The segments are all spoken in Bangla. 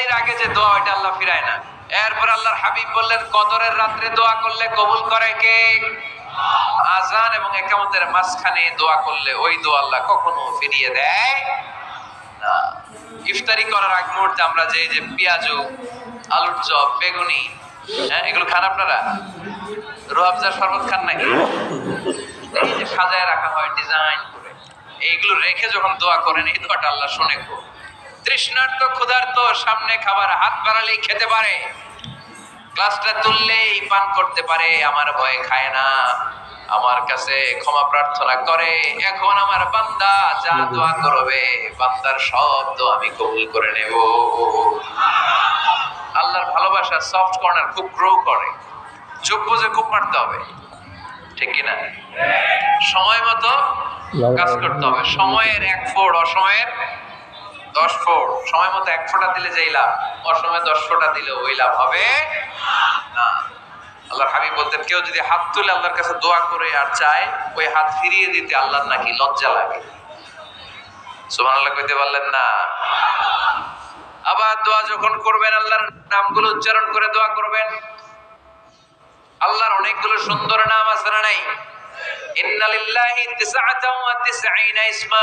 ইফতারির আগে যে দোয়া, ওইটা আল্লাহ ফিরায় না। এরপর আল্লাহর হাবিব বললেন, কদরের রাত্রে দোয়া করলে কবুল করে কে? আজান এবং একামতের মাঝখানে দোয়া করলে ওই দোয়া আল্লাহ কখনো ফিরিয়ে দেয় ইফতারি করার আগ মুহূর্তে আমরা যে যে পেঁয়াজু, আলুর চপ, বেগুনি হ্যাঁ এগুলো খান আপনারা? রোহাবজা শরবত খান নাকি? সাজায় রাখা হয় ডিজাইন করে। এইগুলো রেখে যখন দোয়া করেন, এই দোয়াটা আল্লাহ শুনে গো তৃষ্ণার্ত ক্ষুধার্ত, সামনে খাবার হাত বাড়ালেই খেতে পারে। গ্লাসটা তুললেই পান করতে পারে, আমার ভয়ে খায় না। আমার কাছে ক্ষমা প্রার্থনা করে, এখন আমার বান্দা যা দোয়া করবে, বান্দার সব দোয়া আমি কবুল করে নেব। আল্লাহর ভালোবাসা সফট কর্নার খুব গ্রো করে। চোখ বুঝে খুব মারতে হবে। ঠিক কিনা? সময় মতো কাজ করতে হবে। সময়ের এক ফোড়, অসময়ের দশ ফোড় সময় মতো এক ফোঁটা দিলে যেই লাভ, অসময়ে দশ ফোঁটা দিলে ওই লাভ হবে না। আল্লাহর হাবিব বলতেন, কেউ যদি হাত তুলে আল্লাহর কাছে দোয়া করে আর চায়, ওই হাত ফিরিয়ে দিতে আল্লাহর নাকি লজ্জা লাগে। সুমান আল্লাহ কইতে পারলেন না। আবার দোয়া যখন করবেন, আল্লাহর নামগুলো উচ্চারণ করে দোয়া করবেন। আল্লাহর অনেকগুলো সুন্দর নাম আছে না নাই? ইন্নালিল্লাহি তিসআতাও ওয়া ইসমা।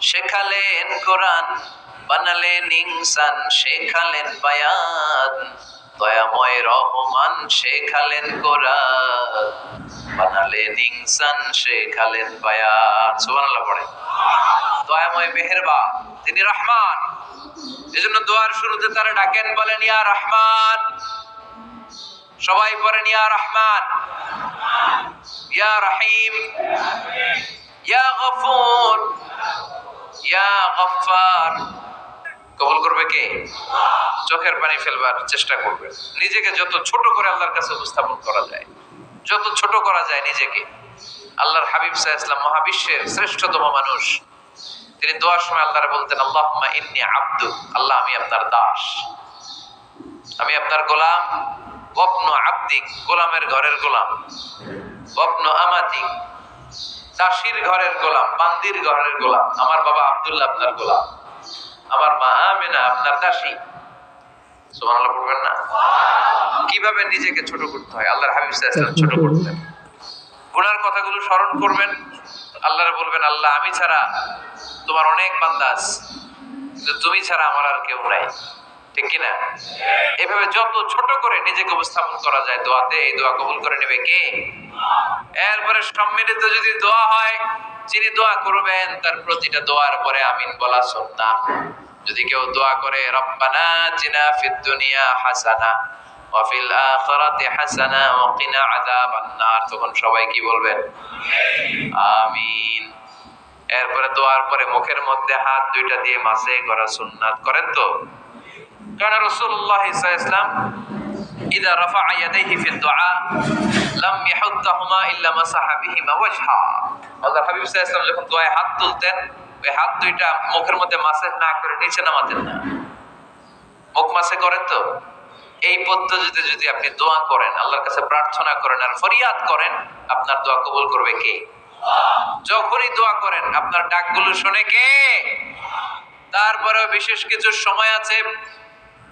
শেখালেন কোরআন, বানালেন ইনসান, শেখালেন বায়ান দয়াময় রহমান শেখালেন কোরআন, বানালেন ইনসান, শেখালেন বায়ান সুবহানাল্লাহ পড়ে। দয়াময় মেহেরবা তিনি রহমান। এজন্য দোয়ার শুরুতে তারা ডাকেন, বলেন, ইয়া রহমান। সবাই পড়েন, ইয়া রহমান। ইয়া রহিম। ইয়া গফুর। ইয়া গফফার। কবুল করবে কে? চোখের পানি ফেলবার চেষ্টা করবে। নিজেকে যত ছোট করে আল্লাহর কাছে উপস্থাপন করা যায়, যত ছোট করা যায় নিজেকে। আল্লাহর হাবিব সাহা ইসলাম মহাবিশ্বের শ্রেষ্ঠতম মানুষ। তিনি দোয়ার সময় আল্লাহরে বলতেন, আল্লাহুম্মা ইন্নি আব্দু, আল্লাহ, আমি আপনার দাস। আমি আপনার গোলাম। বপ্ন আব্দিক, গোলামের ঘরের গোলাম। বপ্ন আমাতিক দাসির ঘরের গোলাম, বান্দির ঘরের গোলাম, আমার বাবা আব্দুল্লাহ আপনার গোলাম, আমার মা আমেনা আপনার দাসী। না? কীভাবে নিজেকে ছোট করতে হয়? আল্লাহর হাবিব ছোট করতেন। গুনার কথাগুলো স্মরণ করবেন। আল্লাহরে বলবেন, আল্লাহ, আমি ছাড়া তোমার অনেক বান্দা আছে, কিন্তু তুমি ছাড়া আমার আর কেউ নাই। ঠিক কি না এভাবে যত ছোট করে নিজেকে উপস্থাপন করা যায়, দোয়াতে এই দোয়া কবুল করে নেবে কে? এরপরে সম্মিলিত যদি দোয়া হয়, যিনি দোয়া করবেন, তার প্রতিটা দোয়ার পরে আমিন বলা সুন্নাহ যদি কেউ দোয়া করে, রব্বানা জিনা হাসানা, ওয়া আখিরাতি হাসানা, ওয়া কিনা তখন সবাই কি বলবেন? আমিন। এরপরে দোয়ার পরে মুখের মধ্যে হাত দুইটা দিয়ে মাসে করা সুন্নাত করেন তো? কারণ রাসূলুল্লাহ সাল্লাল্লাহু আলাইহি ইয়াদাইহি ফি দুআ লাম ইয়াহুত্তাহুমা ইল্লা মাসাহা বিহিমা ওয়াজহা আল্লাহ হাবিব সাল্লাল্লাহু যখন দোয়ায় হাত তুলতেন, ওই হাত দুইটা মুখের মধ্যে মাসে না করে নিচে নামাতেন না। মুখ মাসে করেন তো? এই পদ্ধতিতে যদি আপনি দোয়া করেন, আল্লাহর কাছে প্রার্থনা করেন আর ফরিয়াদ করেন, আপনার দোয়া কবুল করবে কে? যখনই দোয়া করেন, আপনার ডাকগুলো শুনে কে? তারপরে বিশেষ কিছু সময় আছে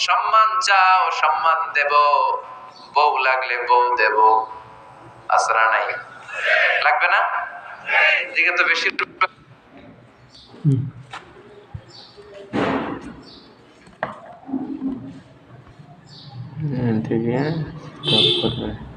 সম্মান চাও, সম্মান দেব। বউ লাগলে বউ দেব। আসরা নাই। লাগবে না? এদিকে তো বেশি স্টপ করবে।